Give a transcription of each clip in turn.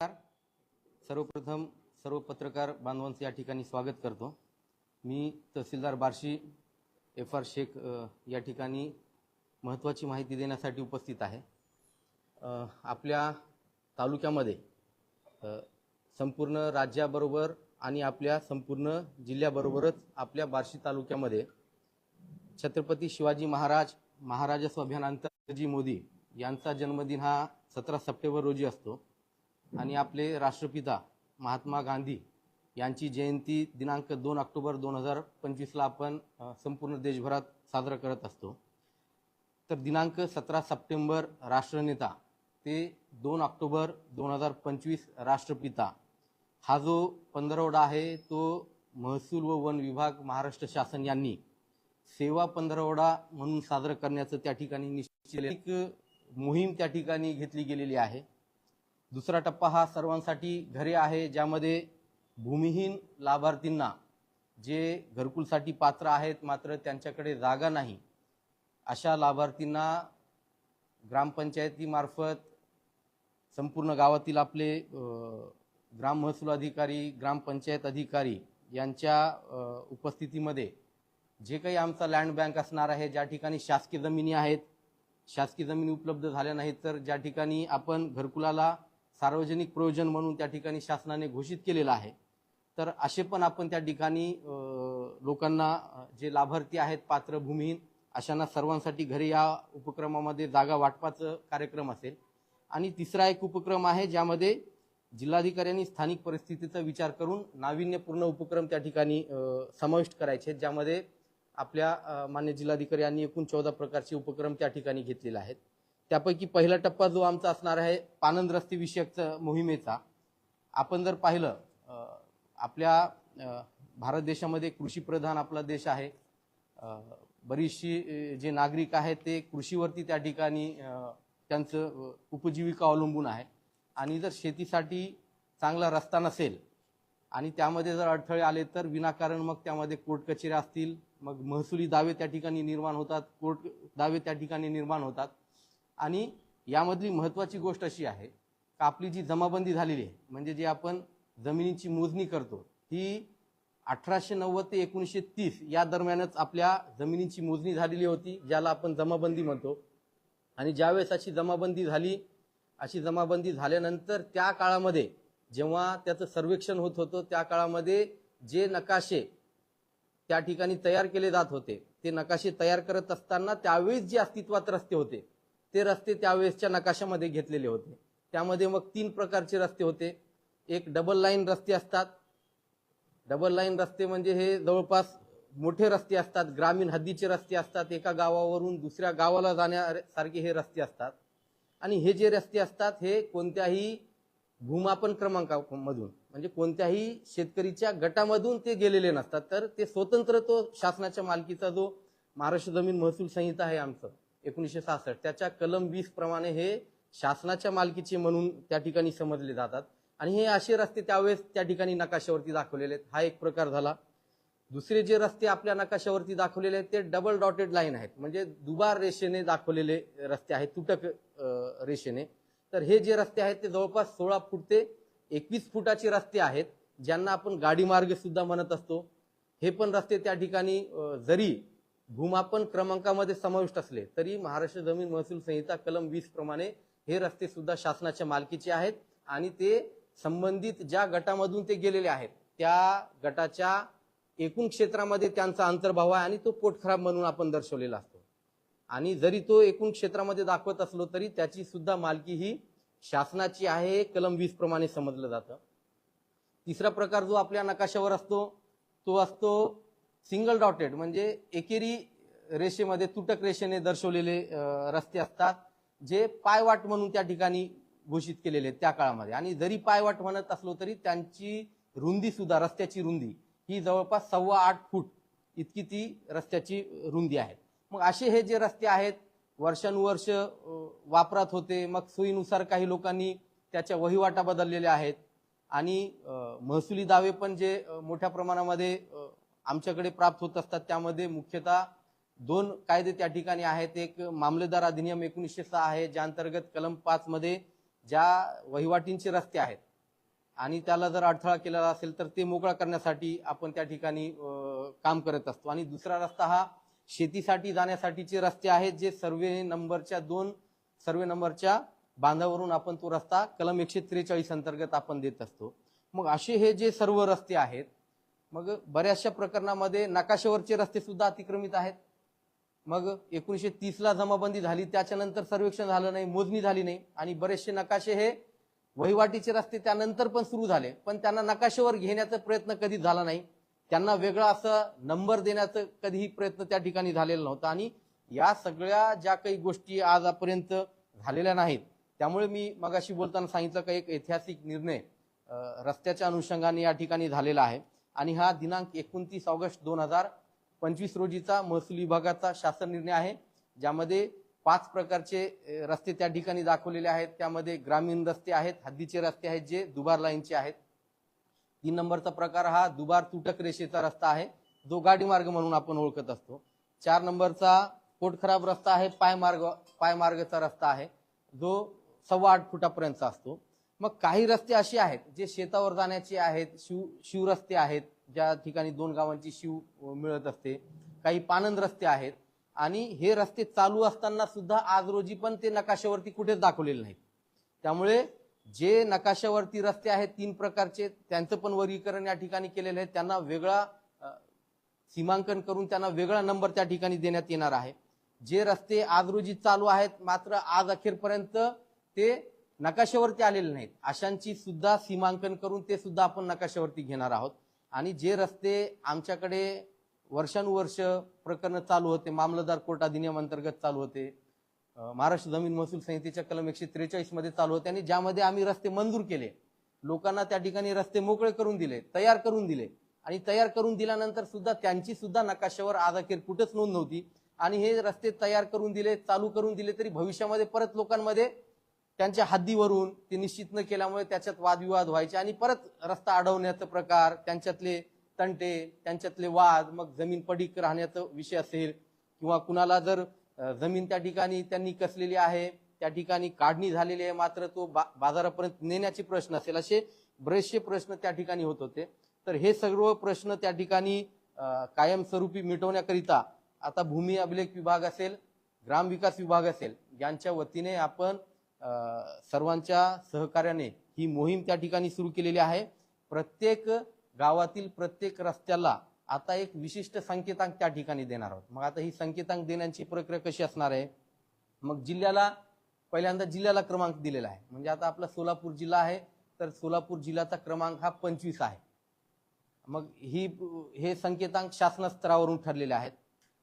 सर्वप्रथम सर्व पत्रकार बांधवांचं या ठिकाणी स्वागत करतो. मी तहसीलदार बार्शी एफ आर शेख या ठिकाणी महत्त्वाची माहिती देण्यासाठी उपस्थित आहे. आपल्या तालुक्यामध्ये संपूर्ण राज्याबरोबर आणि आपल्या संपूर्ण जिल्ह्याबरोबरच आपल्या बार्शी तालुक्यामध्ये छत्रपती शिवाजी महाराज महाराजस्व अभियानांतर्गत मोदी यांचा जन्मदिन हा सतरा सप्टेंबर रोजी असतो. आणि आपले राष्ट्रपिता महात्मा गांधी यांची जयंती दिनांक दोन ऑक्टोबर दोन हजार पंचवीसला आपण संपूर्ण देशभरात साजरा करत असतो. तर दिनांक सतरा सप्टेंबर राष्ट्रनेता ते दोन ऑक्टोबर दोन हजार पंचवीस राष्ट्रपिता. हा जो पंधरवडा आहे तो महसूल व वन विभाग महाराष्ट्र शासन यांनी सेवा पंधरवडा म्हणून साजरं करण्याचं त्या ठिकाणी निश्चित एक मोहीम त्या ठिकाणी घेतली गेलेली आहे. दुसरा टप्पा हा सर्वांसाठी घरे आहे ज्यामध्ये भूमिहीन लाभार्थींना जे घरकुलसाठी पात्र आहेत मात्र त्यांच्याकडे जागा नाही अशा लाभार्थींना ग्रामपंचायतीमार्फत संपूर्ण गावातील आपले ग्राम महसूल अधिकारी ग्रामपंचायत अधिकारी यांच्या उपस्थितीमध्ये जे काही आमचा लँड बँक असणार आहे ज्या ठिकाणी शासकीय जमिनी आहेत शासकीय जमिनी उपलब्ध झाल्या नाहीत तर ज्या ठिकाणी आपण घरकुलाला सार्वजनिक प्रयोजन म्हणून त्या ठिकाणी शासनाने घोषित केलेलं आहे. तर असे पण आपण त्या ठिकाणी लोकांना जे लाभार्थी आहेत पात्र भूमिहीन अशांना सर्वांसाठी घरी या उपक्रमामध्ये जागा वाटपाचं कार्यक्रम असेल. आणि तिसरा एक उपक्रम आहे ज्यामध्ये जिल्हाधिकाऱ्यांनी स्थानिक परिस्थितीचा विचार करून नाविन्यपूर्ण उपक्रम त्या ठिकाणी समाविष्ट करायचे आहेत, ज्यामध्ये आपल्या मान्य जिल्हाधिकारी यांनी एकूण चौदा प्रकारचे उपक्रम त्या ठिकाणी घेतलेले आहेत. त्यापैकी पहिला टप्पा जो आमचा असणार आहे पानंद रस्ते विषयक मोहिमेचा. आपण जर पाहिलं आपल्या भारत देशामध्ये कृषीप्रधान आपला देश आहे. बरीचशी जे नागरिक आहेत ते कृषीवरती त्या ठिकाणी त्यांचं उपजीविका अवलंबून आहे. आणि जर शेतीसाठी चांगला रस्ता नसेल आणि त्यामध्ये जर अडथळे आले तर विनाकारण मग त्यामध्ये कोर्ट कचेऱ्या असतील मग महसुली दावे त्या ठिकाणी निर्माण होतात कोर्ट दावे त्या ठिकाणी निर्माण होतात. आणि यामधली महत्त्वाची गोष्ट अशी आहे का आपली जी जमाबंदी झालेली आहे म्हणजे जी आपण जमिनीची मोजणी करतो ही अठराशे नव्वद ते एकोणीसशे तीस या दरम्यानच आपल्या जमिनीची मोजणी झालेली होती ज्याला आपण जमाबंदी म्हणतो. आणि ज्यावेळेस अशी जमाबंदी झाली अशी जमाबंदी झाल्यानंतर त्या काळामध्ये जेव्हा त्याचं सर्वेक्षण होत होतं त्या काळामध्ये जे नकाशे त्या ठिकाणी तयार केले जात होते ते नकाशे तयार करत असताना त्यावेळेस जे अस्तित्वात रस्ते होते ते रस्ते त्यावेळेसच्या नकाशामध्ये घेतलेले होते. त्यामध्ये मग तीन प्रकारचे रस्ते होते. एक डबल लाईन रस्ते असतात. डबल लाईन रस्ते म्हणजे हे जवळपास मोठे रस्ते असतात. ग्रामीण हद्दीचे रस्ते असतात. एका गावावरून दुसऱ्या गावाला जाण्यासारखे हे रस्ते असतात. आणि हे जे रस्ते असतात हे कोणत्याही भूमापन क्रमांकामधून म्हणजे कोणत्याही शेतकरीच्या गटामधून ते गेलेले नसतात. तर ते स्वतंत्र तो शासनाच्या मालकीचा जो महाराष्ट्र जमीन महसूल संहिता आहे आमचं एकोणीसशे सहासष्ट. त्याच्या कलम वीस प्रमाणे हे शासनाच्या मालकीचे म्हणून त्या ठिकाणी समजले जातात. आणि हे असे रस्ते त्यावेळेस त्या ठिकाणी नकाशावरती दाखवलेले आहेत. हा एक प्रकार झाला. दुसरे जे रस्ते आपल्या नकाशावरती दाखवलेले आहेत ते डबल डॉटेड लाईन आहेत. म्हणजे दुबार रेषेने दाखवलेले रस्ते आहेत तुटक रेषेने. तर हे जे रस्ते आहेत ते जवळपास सोळा फूट ते एकवीस फुटाचे रस्ते आहेत ज्यांना आपण गाडी मार्ग सुद्धा म्हणत असतो. हे पण रस्ते त्या ठिकाणी जरी भूमापन क्रमांकामध्ये समाविष्ट असले तरी महाराष्ट्र जमीन महसूल संहिता कलम वीस प्रमाणे हे रस्ते सुद्धा शासनाच्या मालकीचे आहेत आणि ते संबंधित ज्या गटामधून ते गेलेले आहेत त्या गटाच्या एकूण क्षेत्रामध्ये त्यांचा अंतर्भाव आहे आणि तो पोटखराब म्हणून आपण दर्शवलेला असतो. आणि जरी तो एकूण क्षेत्रामध्ये दाखवत असलो तरी त्याची सुद्धा मालकी ही शासनाची आहे कलम वीस प्रमाणे समजलं जातं. तिसरा प्रकार जो आपल्या नकाशावर असतो तो असतो सिंगल डॉटेड म्हणजे एकेरी रेषेमध्ये तुटक रेषेने दर्शवलेले रस्ते असतात जे पायवाट म्हणून त्या ठिकाणी घोषित केलेले आहेत त्या काळामध्ये. आणि जरी पायवाट म्हणत असलो तरी त्यांची रुंदी सुद्धा रस्त्याची रुंदी ही जवळपास सव्वा आठ फूट इतकी ती रस्त्याची रुंदी आहे. मग असे हे जे रस्ते आहेत वर्षानुवर्ष वापरात होते. मग सोयीनुसार काही लोकांनी त्याच्या वहिवाटा बदललेल्या आहेत. आणि महसुली दावे पण जे मोठ्या प्रमाणामध्ये आमच्याकडे प्राप्त होत असतात. त्यामध्ये मुख्यतः दोन कायदे त्या ठिकाणी आहेत. एक मामलेदार अधिनियम एकोणीसशे सहा आहे ज्या अंतर्गत कलम पाच मध्ये ज्या वहिवाटींचे रस्ते आहेत आणि त्याला जर अडथळा केलेला असेल तर ते मोकळा करण्यासाठी आपण त्या ठिकाणी काम करत असतो. आणि दुसरा रस्ता हा शेतीसाठी जाण्यासाठीचे रस्ते आहेत जे सर्वे नंबरच्या दोन सर्वे नंबरच्या बांधावरून आपण तो रस्ता कलम एकशे त्रेचाळीस अंतर्गत आपण देत असतो. मग असे हे जे सर्व रस्ते आहेत मग बऱ्याचशा प्रकरणामध्ये नकाशावरचे रस्ते सुद्धा अतिक्रमित आहेत. मग एकोणीसशे तीसला जमाबंदी झाली त्याच्यानंतर सर्वेक्षण झालं नाही मोजणी झाली नाही. आणि बरेचसे नकाशे हे वहिवाटीचे रस्ते त्यानंतर पण सुरू झाले पण त्यांना नकाशावर घेण्याचा प्रयत्न कधीच झाला नाही. त्यांना वेगळा असं नंबर देण्याचा कधीही प्रयत्न त्या ठिकाणी झालेला नव्हता. आणि या सगळ्या ज्या काही गोष्टी आजपर्यंत झालेल्या नाहीत त्यामुळे मी मगाशी बोलताना सांगितलं का एक ऐतिहासिक निर्णय रस्त्याच्या अनुषंगाने या ठिकाणी झालेला आहे. आणि हा दिनांक एकोणतीस ऑगस्ट दोन हजार पंचवीस रोजीचा महसूल विभागाचा शासन निर्णय आहे ज्यामध्ये पाच प्रकारचे रस्ते त्या ठिकाणी दाखवलेले आहेत. त्यामध्ये ग्रामीण रस्ते आहेत हद्दीचे रस्ते आहेत जे दुबार लाईनचे आहेत. तीन नंबरचा प्रकार हा दुबार तुटक रेषेचा रस्ता आहे जो गाडी मार्ग म्हणून आपण ओळखत असतो. चार नंबरचा पोटखराब रस्ता आहे पायमार्ग पायमार्गचा रस्ता आहे जो सव्वा आठ फुटापर्यंतचा असतो. मग काही रस्ते असे आहेत जे शेतावर जाण्याचे आहेत शिव शिवरस्ते आहेत ज्या ठिकाणी दोन गावांची शिव मिळत असते. काही पानंद रस्ते आहेत आणि हे रस्ते चालू असताना सुद्धा आज रोजी पण ते नकाशावरती कुठेच दाखवलेले नाहीत. त्यामुळे जे नकाशावरती रस्ते आहेत तीन प्रकारचे त्यांचं पण वर्गीकरण या ठिकाणी केलेलं आहे. त्यांना वेगळा सीमांकन करून त्यांना वेगळा नंबर त्या ठिकाणी देण्यात येणार आहे. जे रस्ते आज रोजी चालू आहेत मात्र आज अखेरपर्यंत ते नकाशावरती आलेले नाहीत. अशांची सुद्धा सीमांकन करून ते सुद्धा आपण नकाशावरती घेणार आहोत. आणि जे रस्ते आमच्याकडे वर्षानुवर्ष प्रकरण चालू होते मामलदार कोर्ट अधिनियम अंतर्गत चालू होते महाराष्ट्र जमीन महसूल संहितेच्या कलम एकशे त्रेचाळीसमध्ये चालू होते आणि ज्यामध्ये आम्ही रस्ते मंजूर केले. लोकांना त्या ठिकाणी रस्ते मोकळे करून दिले तयार करून दिले. आणि तयार करून दिल्यानंतर सुद्धा त्यांची सुद्धा नकाशावर आज अखेर कुठंच नोंद नव्हती. आणि हे रस्ते तयार करून दिले चालू करून दिले तरी भविष्यामध्ये परत लोकांमध्ये त्यांच्या हद्दीवरून ते निश्चित न केल्यामुळे त्याच्यात वादविवाद व्हायचे आणि परत रस्ता अडवण्याचा प्रकार त्यांच्यातले तंटे त्यांच्यातले वाद मग जमीन पडीक राहण्याचा विषय असेल किंवा कुणाला जर जमीन त्या ठिकाणी त्यांनी कसलेली आहे त्या ठिकाणी काढणी झालेली आहे मात्र तो बा बाजारापर्यंत नेण्याचे प्रश्न असेल असे बरेचसे प्रश्न त्या ठिकाणी होत होते. तर हे सर्व प्रश्न त्या ठिकाणी कायमस्वरूपी मिटवण्याकरिता आता भूमी अभिलेख विभाग असेल ग्रामविकास विभाग असेल यांच्या वतीने आपण सर्वांच्या सहकार्याने ही मोहीम त्या ठिकाणी सुरू केलेली आहे. प्रत्येक गावातील प्रत्येक रस्त्याला आता एक विशिष्ट संकेतांक त्या ठिकाणी देणार आहोत. मग आता ही संकेतांक देण्याची प्रक्रिया कशी असणार आहे? मग जिल्ह्याला पहिल्यांदा जिल्ह्याला क्रमांक दिलेला आहे. म्हणजे आता आपला सोलापूर जिल्हा आहे तर सोलापूर जिल्ह्याचा क्रमांक हा पंचवीस आहे. मग ही हे संकेतांक शासन स्तरावरून ठरलेले आहेत.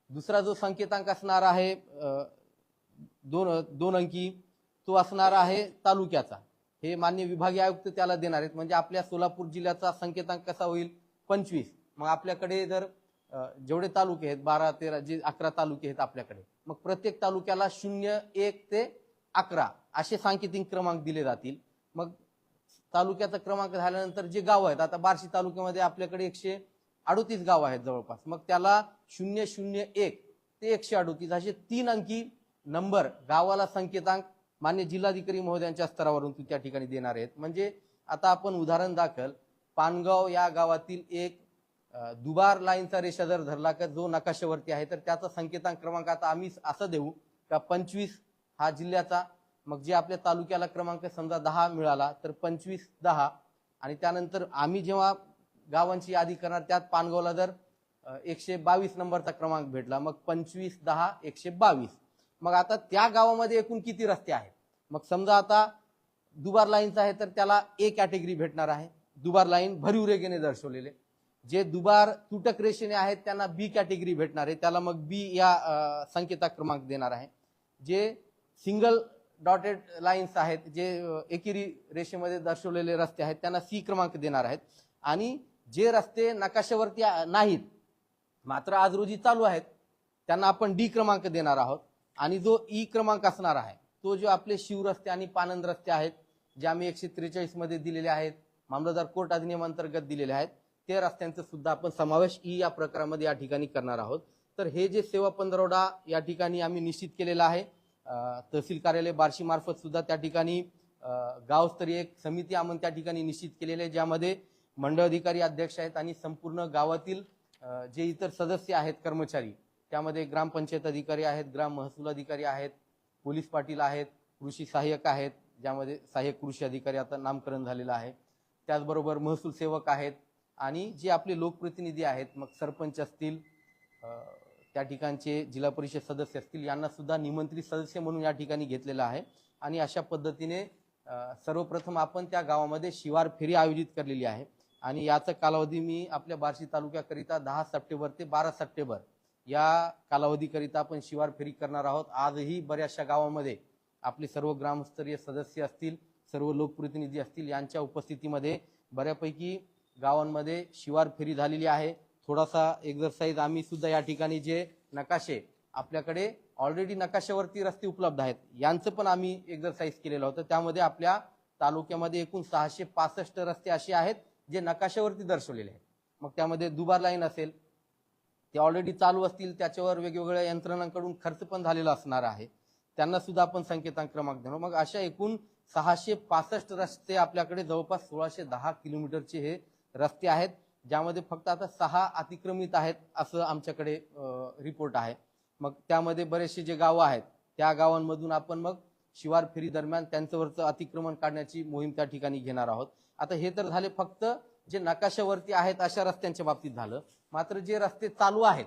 दुसरा जो संकेतांक असणार आहे दोन दोन अंकी तो असणार आहे तालुक्याचा. हे मान्य विभागीय आयुक्त त्याला देणार आहेत. म्हणजे आपल्या सोलापूर जिल्ह्याचा संकेतांक कसा होईल? पंचवीस. मग आपल्याकडे जर जेवढे तालुके आहेत बारा तेरा जे अकरा तालुके आहेत आपल्याकडे मग प्रत्येक तालुक्याला शून्य एक ते अकरा असे सांकेतिक क्रमांक दिले जातील. मग तालुक्याचा क्रमांक झाल्यानंतर जे गाव आहेत आता बार्शी तालुक्यामध्ये आपल्याकडे एकशे अडोतीस गाव आहेत जवळपास. मग त्याला शून्य शून्य एक ते एकशे अडोतीस असे तीन अंकी नंबर गावाला संकेतांक मान्य जिल्हाधिकारी महोदयांच्या स्तरावरून तू त्या ठिकाणी देणार आहेत. म्हणजे आता आपण उदाहरण दाखल. पानगाव या गावातील एक दुबार लाईनचा रेषा जर धरला का जो नकाशावरती आहे तर त्याचा संकेतांक क्रमांक आता आम्ही असं देऊ का पंचवीस हा जिल्ह्याचा. मग जे आपल्या तालुक्याला क्रमांक समजा दहा मिळाला तर पंचवीस दहा. आणि त्यानंतर आम्ही जेव्हा गावांची यादी करणार त्यात पानगावला जर एकशे बावीस नंबरचा क्रमांक भेटला मग पंचवीस दहा एकशे बावीस. मग आता त्या गावामध्ये एकूण किती रस्ते आहेत? मग समजा आता दुबार लाईनचा आहे तर त्याला ए कॅटेगरी भेटणार आहे. दुबार लाईन भरीव रेगेने दर्शवलेले. जे दुबार तुटक रेषेने आहेत त्यांना बी कॅटेगरी भेटणार आहे. त्याला मग बी या संकेता क्रमांक देणार आहे. जे सिंगल डॉटेड लाईन्स आहेत जे एकेरी रेषेमध्ये दर्शवलेले रस्ते आहेत त्यांना सी क्रमांक देणार आहेत. आणि जे रस्ते नकाशावरती नाहीत मात्र आज रोजी चालू आहेत त्यांना आपण डी क्रमांक देणार आहोत. आणि जो ई क्रमांक असणार आहे तो जो आपले शिवरस्ते आणि पानंद रस्ते आहेत जे आम्ही एकशे त्रेचाळीसमध्ये दिलेले आहेत मामलदार कोर्ट अधिनियमांतर्गत दिलेले आहेत ते रस्त्यांचा सुद्धा आपण समावेश ई या प्रकारामध्ये या ठिकाणी करणार आहोत. तर हे जे सेवा पंधरवडा या ठिकाणी आम्ही निश्चित केलेला आहे. तहसील कार्यालय बार्शी मार्फत सुद्धा त्या ठिकाणी गावस्तरीय एक समिती आम्ही त्या ठिकाणी निश्चित केलेली आहे ज्यामध्ये मंडळ अधिकारी अध्यक्ष आहेत आणि संपूर्ण गावातील जे इतर सदस्य आहेत कर्मचारी त्यामध्ये ग्रामपंचायत अधिकारी आहेत ग्राम महसूल अधिकारी आहेत पोलीस पाटील आहेत कृषी सहाय्यक आहेत ज्यामध्ये सहाय्यक कृषी अधिकारी आता नामकरण झालेलं आहे. त्याचबरोबर महसूल सेवक आहेत आणि जे आपले लोकप्रतिनिधी आहेत मग सरपंच असतील त्या ठिकाणचे जिल्हा परिषद सदस्य असतील यांना सुद्धा निमंत्रित सदस्य म्हणून या ठिकाणी घेतलेलं आहे. आणि अशा पद्धतीने सर्वप्रथम आपण त्या गावामध्ये शिवार फेरी आयोजित केलेली आहे. आणि याचा कालावधी मी आपल्या बार्शी तालुक्याकरिता दहा सप्टेंबर ते बारा सप्टेंबर या कालावधीकरिता आपण शिवार फेरी करणार आहोत. आजही बऱ्याचशा गावामध्ये आपले सर्व ग्रामस्तरीय सदस्य असतील सर्व लोकप्रतिनिधी असतील यांच्या उपस्थितीमध्ये बऱ्यापैकी गावांमध्ये शिवार फेरी झालेली आहे. थोडासा एक्झरसाइज आम्ही सुद्धा या ठिकाणी जे नकाशे आपल्याकडे ऑलरेडी नकाशावरती रस्ते उपलब्ध आहेत यांचं पण आम्ही एक्झरसाइज केलेलं होतं. त्यामध्ये आपल्या तालुक्यामध्ये एकूण सहाशे पासष्ट रस्ते असे आहेत जे नकाशावरती दर्शवलेले आहेत. मग त्यामध्ये दुबार लाईन असेल ते ऑलरेडी चालू असतील त्याच्यावर वेगवेगळ्या यंत्रणांकडून खर्च पण झालेला असणार आहे. त्यांना सुद्धा आपण संकेतांक क्रमांक देणार. मग अशा एकूण सहाशे पासष्ट रस्ते आपल्याकडे जवळपास सोळाशे दहा किलोमीटरचे हे रस्ते आहेत ज्यामध्ये फक्त आता सहा अतिक्रमित आहेत असं आमच्याकडे रिपोर्ट आहे. मग त्यामध्ये बरेचसे जे गावं आहेत त्या गावांमधून आपण मग शिवार फेरी दरम्यान त्यांच्यावरचं अतिक्रमण काढण्याची मोहीम त्या ठिकाणी घेणार आहोत. आता हे तर झाले फक्त जे नकाशावरती आहेत अशा रस्त्यांच्या बाबतीत झालं. मात्र जे रस्ते चालू आहेत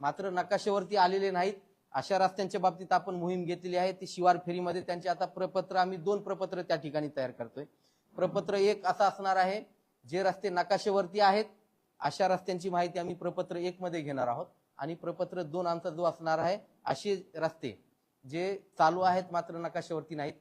मात्र नकाशेवरती आलेले नाहीत अशा रस्त्यांच्या बाबतीत आपण मोहीम घेतलेली आहे. ती शिवार फेरीमध्ये त्यांचे आता प्रपत्र आम्ही दोन प्रपत्र त्या ठिकाणी तयार करतोय. प्रपत्र एक असं असणार आहे जे रस्ते नकाशेवरती आहेत अशा रस्त्यांची माहिती आम्ही प्रपत्र एक मध्ये घेणार आहोत. आणि प्रपत्र दोन आमचा जो असणार आहे असे रस्ते जे चालू आहेत मात्र नकाशावरती नाहीत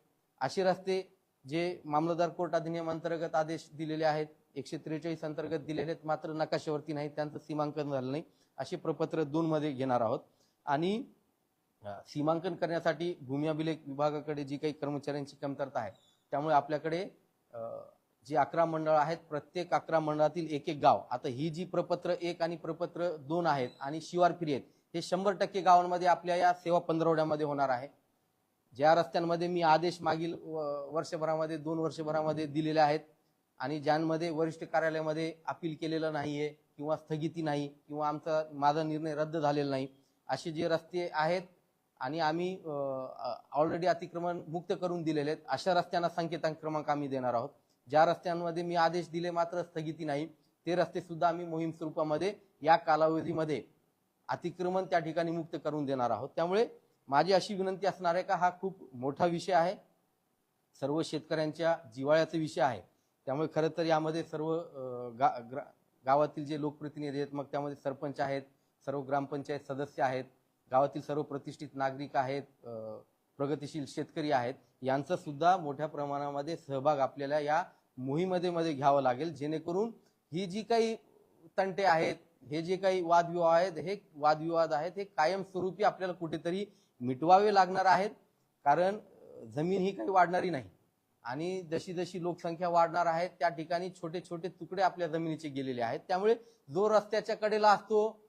असे रस्ते जे मामलदार कोर्ट अधिनियम अंतर्गत आदेश दिलेले आहेत एकशे त्रेचाळीस अंतर्गत दिलेले आहेत मात्र नकाशावरती नाहीत त्यांचं सीमांकन झालं नाही असे प्रपत्र दोन मध्ये घेणार आहोत. आणि सीमांकन करण्यासाठी भूमी अभिलेख विभागाकडे जी काही कर्मचाऱ्यांची कमतरता आहे त्यामुळे आपल्याकडे जी अकरा मंडळ आहेत प्रत्येक अकरा मंडळातील एक एक गाव आता ही जी प्रपत्र एक आणि प्रपत्र दोन आहेत आणि शिवार फिरी आहेत हे शंभर टक्के गावांमध्ये आपल्या या सेवा पंधरवड्यामध्ये होणार आहे. ज्या रस्त्यांमध्ये मी आदेश मागील व- वर्षभरामध्ये दोन वर्षभरामध्ये दिलेले आहेत आणि ज्यांमध्ये वरिष्ठ कार्यालयामध्ये अपील केलेलं नाहीये किंवा स्थगिती नाही किंवा आमचा माझा निर्णय रद्द झालेला नाही असे जे रस्ते आहेत आणि आम्ही ऑलरेडी अतिक्रमण मुक्त करून दिलेले आहेत अशा रस्त्यांना संकेतांक क्रमांक आम्ही देणार आहोत. ज्या रस्त्यांमध्ये मी आदेश दिले मात्र स्थगिती नाही ते रस्ते सुद्धा आम्ही मोहीम स्वरूपामध्ये या कालावधीमध्ये अतिक्रमण त्या ठिकाणी मुक्त करून देणार आहोत. त्यामुळे माझी अशी विनंती असणार आहे का हा खूप मोठा विषय आहे. सर्व शेतकऱ्यांच्या जिवाळ्याचा विषय आहे. त्यामुळे खरं तर यामध्ये सर्व गा- ग्रा- गावातील जे लोकप्रतिनिधी आहेत मग त्यामध्ये सरपंच आहेत सर्व ग्रामपंचायत सदस्य आहेत गावातील सर्व प्रतिष्ठित नागरिक आहेत प्रगतिशील शेतकरी आहेत यांचा सुद्धा मोठ्या प्रमाणामध्ये सहभाग आपल्याला या मोहिमेमध्ये मध्ये घ्यावा लागेल. जेणेकरून ही जी काही तंटे आहेत हे जे काही वादविवाद आहेत हे वादविवाद आहेत हे कायमस्वरूपी आपल्याला कुठेतरी मिटवावे लागणार आहेत कारण जमीन ही काही वाढणारी नाही. आणि जशी जशी लोकसंख्या वाढणार आहे त्या ठिकाणी छोटे छोटे तुकडे आपल्या जमिनीचे गेलेले आहेत. त्यामुळे जो रस्त्याच्या कडेला असतो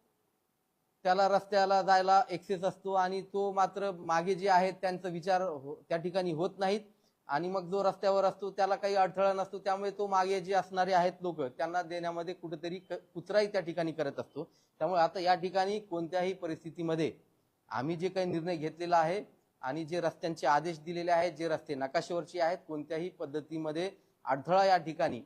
त्याला रस्त्याला जायला एक्सेस असतो आणि तो मात्र मागे जे आहेत त्यांचा विचार हो- त्या ठिकाणी होत नाहीत. आणि मग जो रस्त्यावर असतो त्याला काही अडथळा नसतो. त्यामुळे तो मागे जे असणारे आहेत लोक त्यांना देण्यामध्ये कुठेतरी क- कुचराई त्या ठिकाणी करत असतो. त्यामुळे आता या ठिकाणी कोणत्याही परिस्थितीमध्ये आम्ही जे काही निर्णय घेतलेला आहे आणि जे रस्त्यांचे आदेश दिलेले आहेत जे रस्ते नकाशेवरचे आहेत कोणत्याही पद्धतीमध्ये अडथळा या ठिकाणी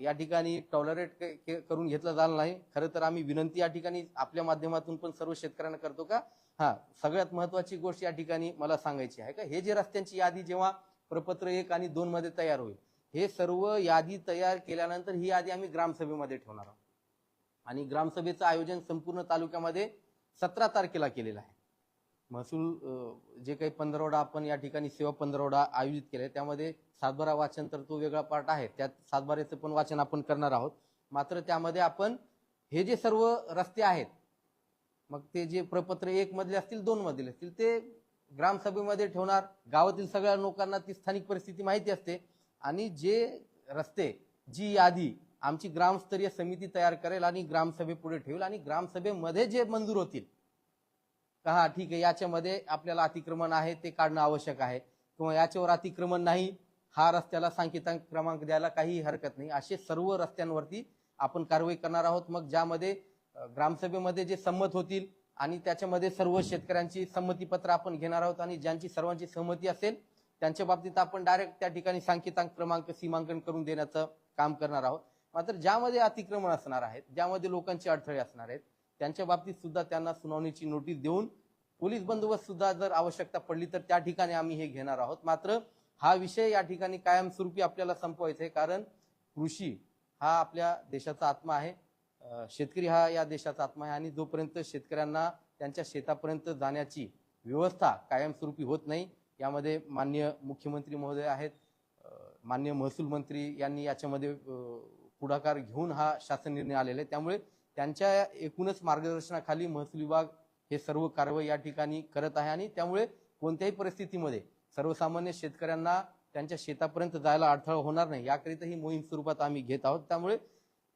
या ठिकाणी टॉलरेट करून घेतलं जाणार नाही. खरं तर आम्ही विनंती या ठिकाणी आपल्या माध्यमातून पण सर्व शेतकऱ्यांना करतो का? हा सगळ्यात महत्वाची गोष्ट या ठिकाणी मला सांगायची आहे का? हे जे रस्त्यांची यादी जेव्हा प्रपत्र एक आणि दोन मध्ये तयार होईल हे सर्व यादी तयार केल्यानंतर ही यादी आम्ही ग्रामसभेमध्ये ठेवणार आहोत. आणि ग्रामसभेचं आयोजन संपूर्ण तालुक्यामध्ये सतरा तारखेला केलेलं आहे. महसूल जे काही पंधरवडा आपण या ठिकाणी सेवा पंधरवडा आयोजित केलाय त्यामध्ये सातबारा वाचन तर तो वेगळा पार्ट आहे. त्यात सातबाऱ्याचं पण वाचन आपण करणार आहोत. मात्र त्यामध्ये आपण हे जे सर्व रस्ते आहेत मग ते जे प्रपत्र एक मधले असतील दोन मधले असतील ते ग्रामसभेमध्ये ठेवणार गावातील सगळ्या लोकांना ती स्थानिक परिस्थिती माहिती असते. आणि जे रस्ते जी यादी आमची ग्रामस्तरीय समिती तयार करेल आणि ग्रामसभे पुढे ठेवेल आणि ग्रामसभेमध्ये जे मंजूर होतील का हा ठीक आहे याच्यामध्ये आपल्याला अतिक्रमण आहे ते काढणं आवश्यक आहे. किंवा याच्यावर अतिक्रमण नाही हा रस्त्याला सांकेतांक क्रमांक द्यायला काही हरकत नाही. असे सर्व रस्त्यांवरती आपण कारवाई करणार आहोत. मग ज्यामध्ये ग्रामसभेमध्ये जे संमत होतील आणि त्याच्यामध्ये सर्व शेतकऱ्यांची संमतीपत्र आपण घेणार आहोत आणि ज्यांची सर्वांची सहमती असेल त्यांच्या बाबतीत आपण डायरेक्ट त्या ठिकाणी सांकेतांक क्रमांक सीमांकन करून देण्याचं काम करणार आहोत. मात्र ज्यामध्ये अतिक्रमण असणार आहेत ज्यामध्ये लोकांचे अडथळे असणार आहेत त्यांच्या बाबतीत सुद्धा त्यांना सुनावणीची नोटीस देऊन पोलीस बंदोबस्त सुद्धा जर आवश्यकता पडली तर त्या ठिकाणी आम्ही हे घेणार आहोत. मात्र हा विषय या ठिकाणी कायमस्वरूपी आपल्याला संपवायचा आहे कारण कृषी हा आपल्या देशाचा आत्मा आहे. शेतकरी हा या देशाचा आत्मा आहे आणि जोपर्यंत शेतकऱ्यांना त्यांच्या शेतापर्यंत जाण्याची व्यवस्था कायमस्वरूपी होत नाही यामध्ये मान्य मुख्यमंत्री महोदय आहेत मान्य महसूल मंत्री यांनी याच्यामध्ये पुढाकार घेऊन हा शासन निर्णय आलेला आहे. त्यामुळे त्यांच्या एकूणच मार्गदर्शनाखाली महसूल विभाग हे सर्व कारवाई या ठिकाणी करत आहे आणि त्यामुळे कोणत्याही परिस्थितीमध्ये सर्वसामान्य शेतकऱ्यांना त्यांच्या शेतापर्यंत जायला अडथळा होणार नाही. याकरिता ही मोहीम स्वरूपात आम्ही घेत आहोत. त्यामुळे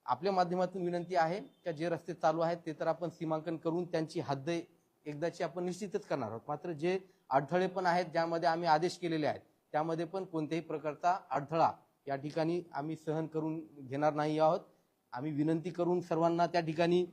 आपल्या माध्यमातून विनंती आहे का जे रस्ते चालू आहेत ते तर आपण सीमांकन करून त्यांची हद्द एकदाची आपण निश्चितच करणार आहोत. मात्र जे अडथळे पण आहेत ज्यामध्ये आम्ही आदेश केलेले आहेत त्यामध्ये पण कोणत्याही प्रकारचा अडथळा या ठिकाणी आम्ही सहन करून घेणार नाही आहोत. आम्ही विनंती करून सर्वांना त्या ठिकाणी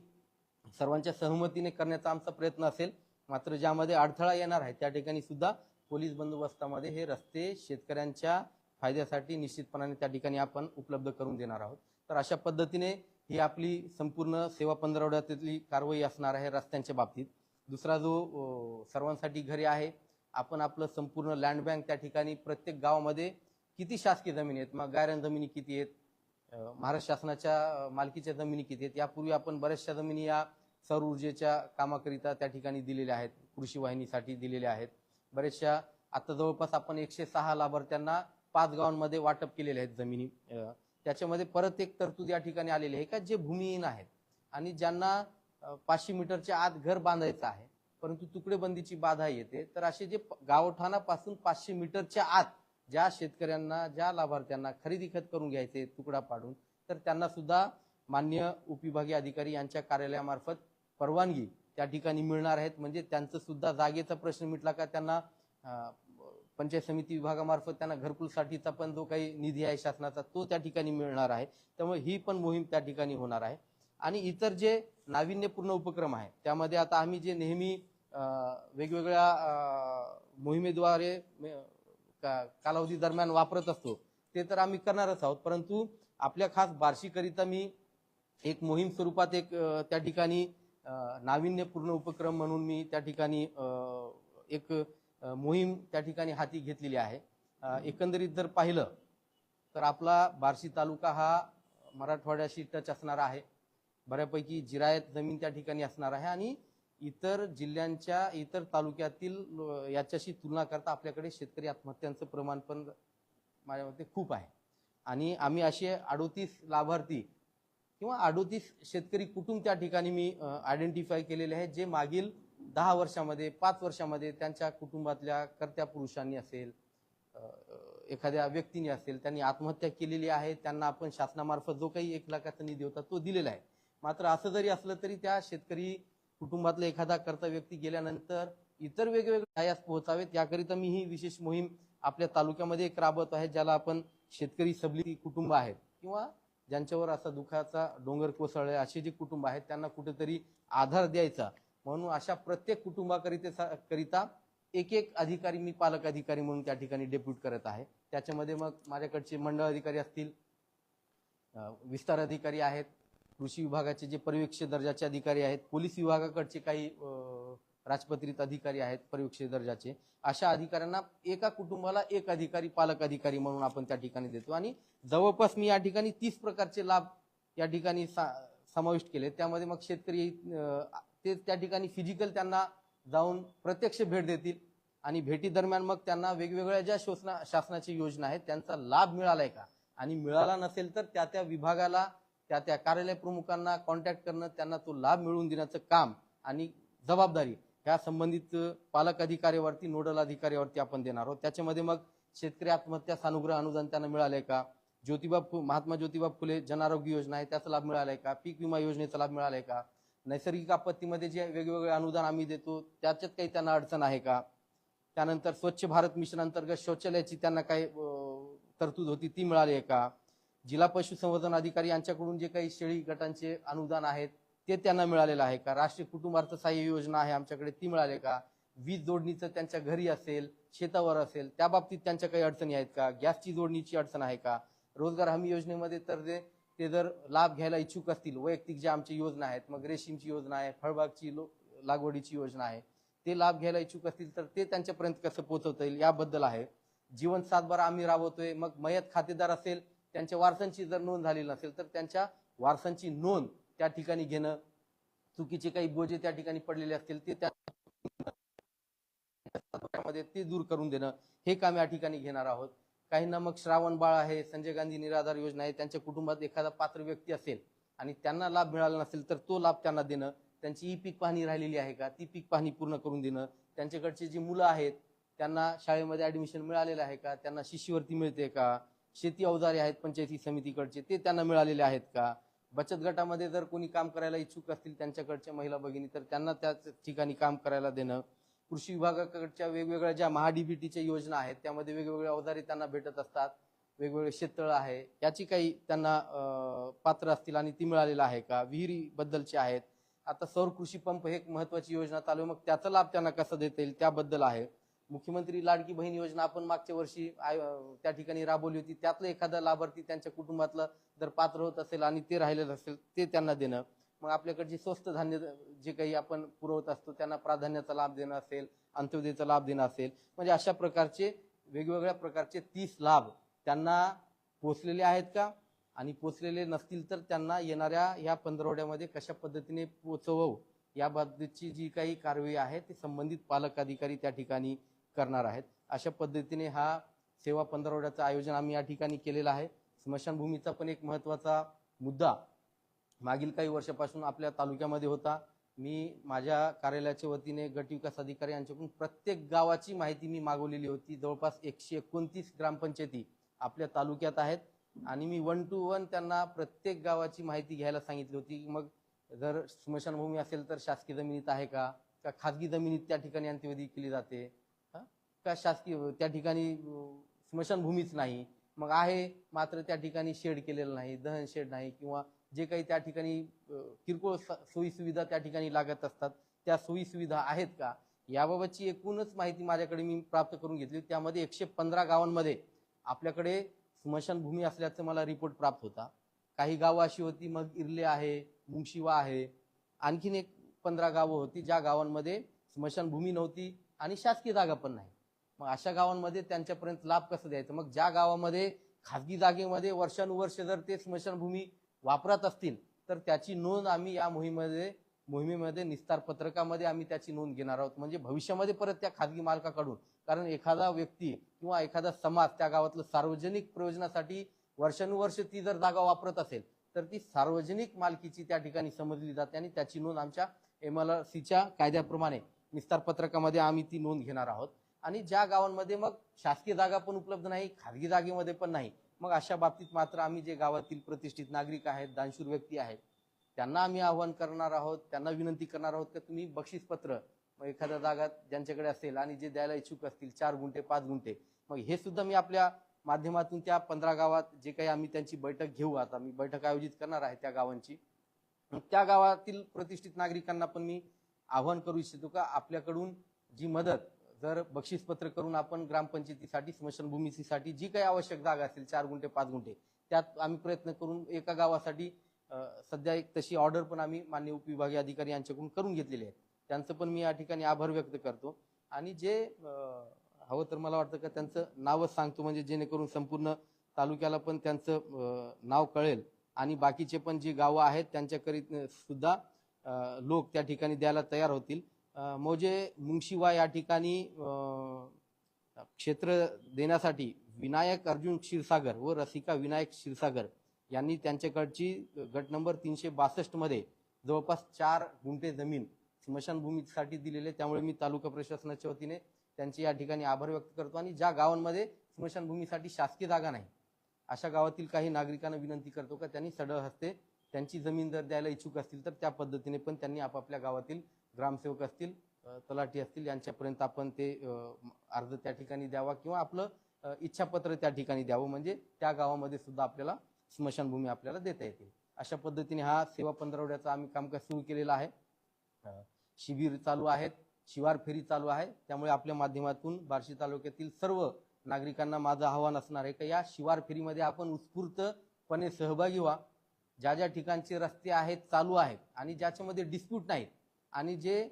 सर्वांच्या सहमतीने करण्याचा आमचा प्रयत्न असेल. मात्र ज्यामध्ये अडथळा येणार आहे त्या ठिकाणी सुद्धा पोलीस बंदोबस्तामध्ये हे रस्ते शेतकऱ्यांच्या फायद्यासाठी निश्चितपणाने त्या ठिकाणी आपण उपलब्ध करून देणार आहोत. तर अशा पद्धतीने ही आपली संपूर्ण सेवा पंधरवड्यातली कारवाई असणार आहे रस्त्यांच्या बाबतीत. दुसरा जो सर्वांसाठी घरी आहे आपण आपलं संपूर्ण लँड बँक त्या ठिकाणी प्रत्येक गावामध्ये किती शासकीय जमिनी आहेत मग गायरान जमिनी किती आहेत महाराष्ट्र शासनाच्या मालकीच्या जमिनी किती आहेत? यापूर्वी आपण बऱ्याचशा जमिनी या सौर ऊर्जेच्या कामाकरिता त्या ठिकाणी दिलेल्या आहेत. कृषी वाहिनीसाठी दिलेल्या आहेत. बऱ्याचशा आता जवळपास आपण एकशे सहा लाभार्थ्यांना पाच गावांमध्ये वाटप केलेले आहेत जमिनी. त्याच्यामध्ये परत एक तरतूद या ठिकाणी आलेली आहे का? जे भूमिहीन आहेत. आणि ज्यांना पाचशे मीटरच्या आत घर बांधायचं आहे परंतु तुकडेबंदीची बाधा येते तर असे जे गावठाणापासून पाचशे मीटरच्या आत ज्या शेतकऱ्यांना ज्या लाभार्थ्यांना खरेदी खत करून घ्यायचे तुकडा पाडून तर त्यांना सुद्धा मान्य उपविभागीय अधिकारी यांच्या कार्यालयामार्फत परवानगी त्या ठिकाणी मिळणार आहेत. म्हणजे त्यांचं सुद्धा जागेचा प्रश्न मिटला का त्यांना पंचायत समिती विभागामार्फत त्यांना घरकुलसाठीचा पण जो काही निधी आहे शासनाचा तो त्या ठिकाणी मिळणार आहे. त्यामुळे ही पण मोहीम त्या ठिकाणी होणार आहे. आणि इतर जे नाविन्यपूर्ण उपक्रम आहे त्यामध्ये आता आम्ही जे नेहमी वेगवेगळ्या मोहिमेद्वारे कालावधी दरम्यान वापरत असतो ते तर आम्ही करणारच आहोत. परंतु आपल्या खास बार्शीकरिता मी एक मोहीम स्वरूपात एक त्या ठिकाणी नाविन्यपूर्ण उपक्रम म्हणून मी त्या ठिकाणी एक मोहीम त्या ठिकाणी हाती घेतलेली आहे. एकंदरीत जर पाहिलं तर आपला बार्शी तालुका हा मराठवाड्याशी टच असणारा आहे. बऱ्यापैकी जिरायत जमीन त्या ठिकाणी असणार आहे आणि इतर जिल्ह्यांच्या इतर तालुक्यातील याच्याशी तुलना करता आपल्याकडे शेतकरी आत्महत्यांचं प्रमाण पण माझ्या मते खूप आहे. आणि आम्ही असे अडोतीस लाभार्थी किंवा अडोतीस शेतकरी कुटुंब त्या ठिकाणी मी आयडेंटिफाय केलेले आहे जे मागील दहा वर्षामध्ये पाच वर्षामध्ये त्यांच्या कुटुंबातल्या कर्त्या पुरुषांनी असेल एखाद्या व्यक्तीने असेल त्यांनी आत्महत्या केलेली आहे त्यांना आपण शासनामार्फत जो काही एक लाखाचा निधी होता तो दिलेला आहे. मात्र असं जरी असलं तरी त्या शेतकरी कुटुंबातला एखादा कर्ता व्यक्ती गेल्यानंतर इतर वेगवेगळे आयास पोहोचावेत याकरिता मी ही विशेष मोहीम आपल्या तालुक्यामध्ये एक राबवत आहे ज्याला आपण शेतकरी सबली कुटुंब आहेत. किंवा ज्यांच्यावर असा दुखाचा डोंगर कोसळले असे जे कुटुंब आहेत त्यांना कुठेतरी आधार द्यायचा. म्हणून अशा प्रत्येक कुटुंबाकरिता करिता एक एक अधिकारी मी पालक अधिकारी म्हणून त्या ठिकाणी डेप्यूट करत आहे. त्याच्यामध्ये मग माझ्याकडचे मंडळ अधिकारी असतील विस्तार अधिकारी आहेत कृषी विभागाचे जे पर्यवेक्षक दर्जाचे अधिकारी आहेत पोलीस विभागाकडचे काही राजपत्रित अधिकारी आहेत पर्यवेक्षक दर्जाचे अशा अधिकाऱ्यांना एका कुटुंबाला एक अधिकारी पालक अधिकारी म्हणून आपण त्या ठिकाणी देतो. आणि जवळपास मी या ठिकाणी तीस प्रकारचे लाभ या ठिकाणी सा- समाविष्ट केले त्यामध्ये मग शेतकरी ते त्या ठिकाणी फिजिकल त्यांना जाऊन प्रत्यक्ष भेट देतील आणि भेटी दरम्यान मग त्यांना वेगवेगळ्या ज्या शोषणा शासनाची योजना आहेत त्यांचा लाभ मिळालाय का? आणि मिळाला नसेल तर त्या त्या विभागाला त्या त्या कार्यालय प्रमुखांना कॉन्टॅक्ट करणं त्यांना तो लाभ मिळवून देण्याचं काम आणि जबाबदारी ह्या संबंधित पालक अधिकाऱ्यावरती नोडल अधिकाऱ्यावरती आपण देणार आहोत. त्याच्यामध्ये मग शेतकरी आत्महत्या सानुग्रह अनुदान त्यांना मिळालंय का? ज्योतिबा फु- महात्मा ज्योतिबा फुले जन आरोग्य योजना आहे त्याचा लाभ मिळालाय का? पीक विमा योजनेचा लाभ मिळालाय का? नैसर्गिक आपत्तीमध्ये जे वेगवेगळे अनुदान आम्ही देतो त्याच्यात काही त्यांना अडचण आहे का? त्यानंतर स्वच्छ भारत मिशन अंतर्गत शौचालयाची त्यांना काही तरतूद होती ती मिळाली आहे का? जिल्हा पशुसंवर्धन अधिकारी यांच्याकडून जे काही शेळी गटांचे अनुदान आहेत ते त्यांना मिळालेलं आहे का? राष्ट्रीय कुटुंबार्थ सहाय्य योजना आहे आमच्याकडे ती मिळाली का? वीज जोडणीचं त्यांच्या घरी असेल शेतावर असेल त्या बाबतीत त्यांच्या काही अडचणी आहेत का? गॅसची जोडणीची अडचण आहे का? रोजगार हमी योजनेमध्ये तर ते ते जर लाभ घ्यायला इच्छुक असतील वैयक्तिक ज्या आमच्या योजना आहेत मग रेशीमची योजना आहे फळबागची लो- लागवडीची योजना आहे ते लाभ घ्यायला इच्छुक असतील तर ते त्यांच्यापर्यंत कसं पोहोचवता येईल याबद्दल आहे. जीवन सातबारा आम्ही राबवतोय मग मयत खातेदार असेल त्यांच्या वारसांची जर नोंद झालेली नसेल तर त्यांच्या वारसांची नोंद त्या ठिकाणी घेणं चुकीचे काही बोजे त्या ठिकाणी पडलेले असतील ते त्या ते दूर करून देणं हे काम या ठिकाणी घेणार आहोत. काहींना मग श्रावण बाळ आहे संजय गांधी निराधार योजना आहे त्यांच्या कुटुंबात एखादा पात्र व्यक्ती असेल आणि त्यांना लाभ मिळाला नसेल तर तो लाभ त्यांना देणं त्यांची ई पीक पाहणी राहिलेली आहे का? ती पीक पाहणी पूर्ण करून देणं त्यांच्याकडची जी मुलं आहेत त्यांना शाळेमध्ये ऍडमिशन मिळालेलं आहे का? त्यांना शिष्यवृत्ती मिळते का? शेती अवजारे आहेत पंचायती समितीकडचे ते त्यांना मिळालेले आहेत का? बचत गटामध्ये जर कोणी काम करायला इच्छुक असतील त्यांच्याकडच्या महिला भगिनी तर त्यांना त्याच ठिकाणी काम करायला देणं. कृषी विभागाकडच्या वेगवेगळ्या ज्या महाडीबीटीच्या योजना आहेत त्यामध्ये वेगवेगळे अवजारे त्यांना भेटत असतात. वेगवेगळे शेततळ आहे याची काही त्यांना पात्र असतील आणि ती मिळालेलं आहे का? विहिरीबद्दलची आहेत. आता सौर कृषी पंप हे एक महत्वाची योजना चालू आहे मग त्याचा लाभ त्यांना कसा देता येईल? त्याबद्दल आहे. मुख्यमंत्री लाडकी बहीण योजना आपण मागच्या वर्षी आय- त्या ठिकाणी राबवली होती. त्यातलं एखादा लाभार्थी त्यांच्या कुटुंबातलं जर पात्र होत असेल आणि ते राहिलेलं असेल ते त्यांना देणं. मग आपल्याकडचे स्वस्त धान्य जे काही आपण पुरवत असतो त्यांना प्राधान्याचा लाभ देणं असेल अंत्योदयचा लाभ देणं असेल म्हणजे अशा प्रकारचे वेगवेगळ्या प्रकारचे तीस लाभ त्यांना पोचलेले आहेत का? आणि पोचलेले नसतील तर त्यांना येणाऱ्या या पंधरवड्यामध्ये कशा पद्धतीने पोचवू याबाबतची जी काही कारवाई आहे ती संबंधित पालक अधिकारी त्या ठिकाणी करणार आहेत. अशा पद्धतीने हा सेवा पंधरवड्याचं आयोजन आम्ही या ठिकाणी केलेलं आहे. स्मशानभूमीचा पण एक महत्त्वाचा मुद्दा मागील काही वर्षापासून आपल्या तालुक्यामध्ये होता. मी माझ्या कार्यालयाच्या वतीने गट विकास अधिकारी यांच्याकडून प्रत्येक गावाची माहिती मी मागवलेली होती. जवळपास एकशे एकोणतीस ग्रामपंचायती आपल्या तालुक्यात आहेत आणि मी वन टू वन त्यांना प्रत्येक गावाची माहिती घ्यायला सांगितली होती. मग जर स्मशानभूमी असेल तर शासकीय जमिनीत आहे का? का खाजगी जमिनीत त्या ठिकाणी अंत्यविधी केली जाते? का शासकीय त्या ठिकाणी स्मशानभूमीच नाही. मग आहे मात्र त्या ठिकाणी शेड केलेलं नाही दहन शेड नाही किंवा जे काही त्या ठिकाणी किरकोळ सोयी सुविधा त्या ठिकाणी लागत असतात त्या सोयी सुविधा आहेत का? याबाबतची एकूणच माहिती माझ्याकडे मी प्राप्त करून घेतली. त्यामध्ये एकशे पंधरा गावांमध्ये आपल्याकडे स्मशानभूमी असल्याचं मला रिपोर्ट प्राप्त होता. काही गावं अशी होती मग इर्ले आहे मुंगशिवा आहे. आणखीन एक पंधरा गावं होती ज्या गावांमध्ये स्मशानभूमी नव्हती आणि शासकीय जागा पण नाही. मग अशा गावांमध्ये त्यांच्यापर्यंत लाभ कसं द्यायचं? मग ज्या गावामध्ये खाजगी जागेमध्ये वर्षानुवर्ष जर ते स्मशानभूमी वापरत असतील तर त्याची नोंद आम्ही या मोहिमेमध्ये मोहिमेमध्ये निस्तार पत्रकामध्ये आम्ही त्याची नोंद घेणार आहोत. म्हणजे भविष्यामध्ये परत त्या खाजगी मालकाकडून कारण एखादा व्यक्ती किंवा एखादा समाज त्या गावातलं सार्वजनिक प्रयोजनासाठी वर्षानुवर्ष ती जर जागा वापरत असेल तर ती सार्वजनिक मालकीची त्या ठिकाणी समजली जाते आणि त्याची नोंद आमच्या एम एल सीच्या कायद्याप्रमाणे निस्तार पत्रकामध्ये आम्ही ती नोंद घेणार आहोत. आणि ज्या गावांमध्ये मग शासकीय जागा पण उपलब्ध नाही खाजगी जागेमध्ये पण नाही मग अशा बाबतीत मात्र आम्ही जे गावातील प्रतिष्ठित नागरिक आहेत दानशूर व्यक्ती आहेत त्यांना आम्ही आवाहन करणार आहोत त्यांना विनंती करणार आहोत की तुम्ही बक्षीसपत्र मग एखाद्या जागा ज्यांच्याकडे असेल आणि जे द्यायला इच्छुक असतील चार गुंठे पाच गुंठे मग हे सुद्धा मी आपल्या माध्यमातून त्या पंधरा गावात जे काही आम्ही त्यांची बैठक घेऊ आता मी बैठक आयोजित करणार आहे त्या गावांची मग त्या गावातील प्रतिष्ठित नागरिकांना पण मी आवाहन करू इच्छितो का आपल्याकडून जी मदत जर बक्षीसपत्र करून आपण ग्रामपंचायतीसाठी स्मशानभूमीसाठी जी काही आवश्यक जागा असेल चार गुंठे पाच गुंठे त्यात आम्ही प्रयत्न करून एका गावासाठी सध्या एक तशी ऑर्डर पण आम्ही मान्य उपविभागीय अधिकारी यांच्याकडून करून घेतलेली आहे. त्यांचं पण मी या ठिकाणी आभार व्यक्त करतो. आणि जे हवं तर मला वाटतं का त्यांचं नावच सांगतो म्हणजे जेणेकरून संपूर्ण तालुक्याला पण त्यांचं नाव कळेल. आणि बाकीचे पण जी गावं आहेत त्यांच्याकरीत सुद्धा लोक त्या ठिकाणी द्यायला तयार होतील. मोजे मुंगशिवा या ठिकाणी क्षेत्र देण्यासाठी विनायक अर्जुन क्षीरसागर व रसिका विनायक क्षीरसागर यांनी त्यांच्याकडची गट नंबर तीनशे बासष्टमध्ये जवळपास चार गुंठे जमीन स्मशानभूमीसाठी दिलेले त्यामुळे मी तालुका प्रशासनाच्या वतीने त्यांचे या ठिकाणी आभार व्यक्त करतो आणि ज्या गावांमध्ये स्मशानभूमीसाठी शासकीय जागा नाही अशा गावातील काही नागरिकांना विनंती करतो का त्यांनी सडळ हस्ते त्यांची जमीन जर द्यायला इच्छुक असतील तर त्या पद्धतीने पण त्यांनी आपापल्या गावातील ग्रामसेवक असतील तलाठी असतील यांच्यापर्यंत आपण ते अर्ज त्या ठिकाणी द्यावा किंवा आपलं इच्छापत्र त्या ठिकाणी द्यावं. म्हणजे त्या गावामध्ये सुद्धा आपल्याला स्मशानभूमी आपल्याला देता येतील. अशा पद्धतीने हा सेवा पंधरवड्याचा आम्ही कामकाज सुरू केलेला आहे. शिबिर चालू आहेत शिवार फेरी चालू आहे. त्यामुळे आपल्या माध्यमातून बार्शी तालुक्यातील सर्व नागरिकांना माझं आव्हान असणार आहे का या शिवार फेरीमध्ये आपण उत्स्फूर्तपणे सहभागी व्हा. ज्या ज्या ठिकाणचे रस्ते आहेत चालू आहेत आणि ज्याच्यामध्ये डिस्प्यूट नाहीत आणि जे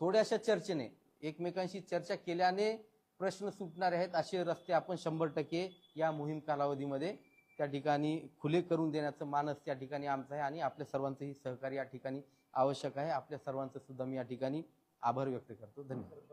थोड्याशा चर्चेने एकमेकांशी चर्चा केल्याने प्रश्न सुटणार आहेत असे रस्ते आपण शंभर टक्के या मोहीम कालावधीमध्ये त्या ठिकाणी खुले करून देण्याचं मानस त्या ठिकाणी आमचं आहे आणि आपल्या सर्वांचंही सहकार्य या ठिकाणी आवश्यक आहे. आपल्या सर्वांचं सुद्धा मी या ठिकाणी आभार व्यक्त करतो. धन्यवाद.